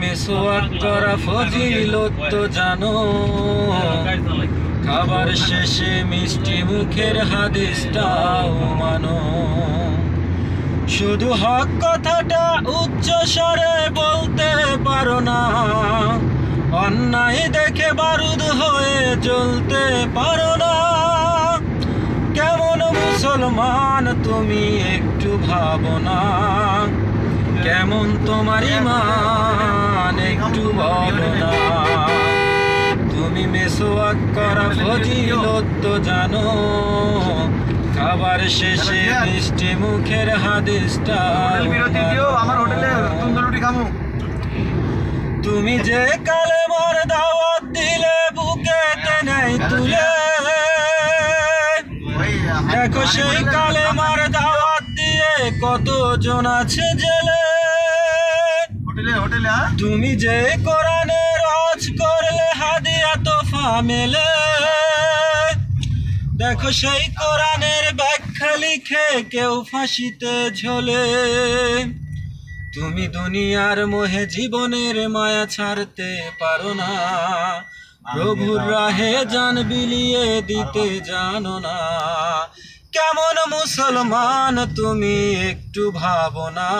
মেসোয়াক করা ফজিলত তো জানো। খাবার শেষে মিষ্টি মুখের হাদিসটাও মানো। শুধু হক কথাটা উচ্চ স্বরে বলতে পারো না। অন্যায় দেখে বারুদ হয়ে জ্বলতে পারো না। কেমন মুসলমান তুমি একটু ভাবো না। কেমন তোমার ইমান একটু বলো না। তুমি মেসোয়াক করা ফজিলত তো জানো। খাবার শেষে মিষ্টি মুখের হাদিসটা হোটেল বিরতি দিও আমার হোটেলে তন্দুর রুটি খামু। তুমি যে কালে মোর দাওয়াত দিলে বুকে নেই তুলে। দেখো সেই কালে মার দাওয়াত দিয়ে কতজন আছে জেলে? হোটেলে হোটেলে হ্যাঁ? তুমি যে কোরআনের হজ করলে হাদিয়া তোফা মেলে। দেখো সেই কোরআনের ব্যাখ্যা লিখে কেউ ফাঁসিতে ঝোলে। তুমি দুনিয়ার মোহে জীবনের মায়া ছাড়তে পারো না। প্রভুর রাহে জান বিলিয়ে দিতে জানো না। কেমন মুসলমান তুমি একটু ভাবো না।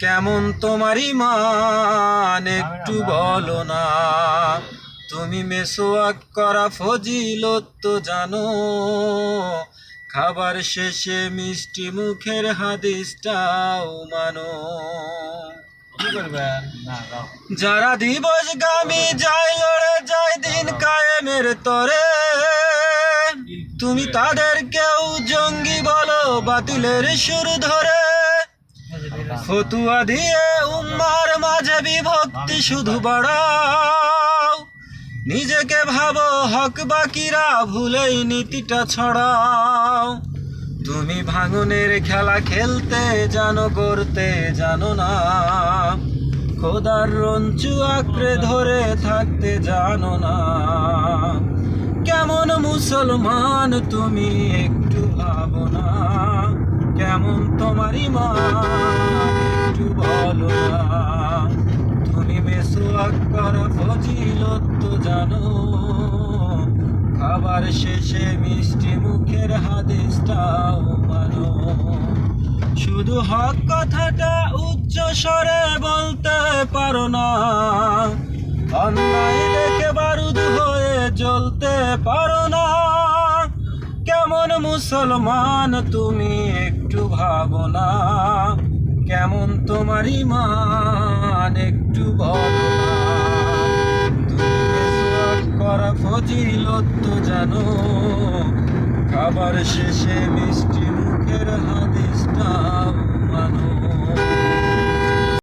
কেমন তোমার ইমান একটু বলো না। তুমি মেসোয়াক করা ফজিলত তো জানো। খাবার শেষে মিষ্টি মুখের হাদিসটাও মানো। যারা দিবস গামী যায় লড়ে যায় দিন কায়েমের তরে। তুমি তাদের কেউ জঙ্গি বলো বাতিলের শুরু ধরে। ফতুয়া দিয়ে উম্মার মাঝে বিভক্তি শুধু বাড়াও। নিজেকে ভাবো, হক বাকিরা ভুলেই নীতিটা ছড়াও। তুমি ভাঙনের খেলা খেলতে, জানো করতে জানো না। খোদার রঞ্চু আঁকড়ে ধরে থাকতে জানো না। কেমন মুসলমান তুমি একটু ভাবো না। কেমন তোমার ইমান একটু বলো তুমি মেসোয়াক করা ফজিলত তো জানো। খাবার শেষে মিষ্টি মুখের হাদিসটাও মানো। শুধু হক কথাটা উচ্চ স্বরে বলতে পারো না। অন্যায় দেখে বারুদ হয়ে জ্বলতে পারো না। মুসলমান, তুমি একটু ভাবো না। কেমন তোমার ইমান একটু ভাবো করা ফজিলত তো জানো। খাবার শেষে মিষ্টি মুখের হাদিসটা মানো।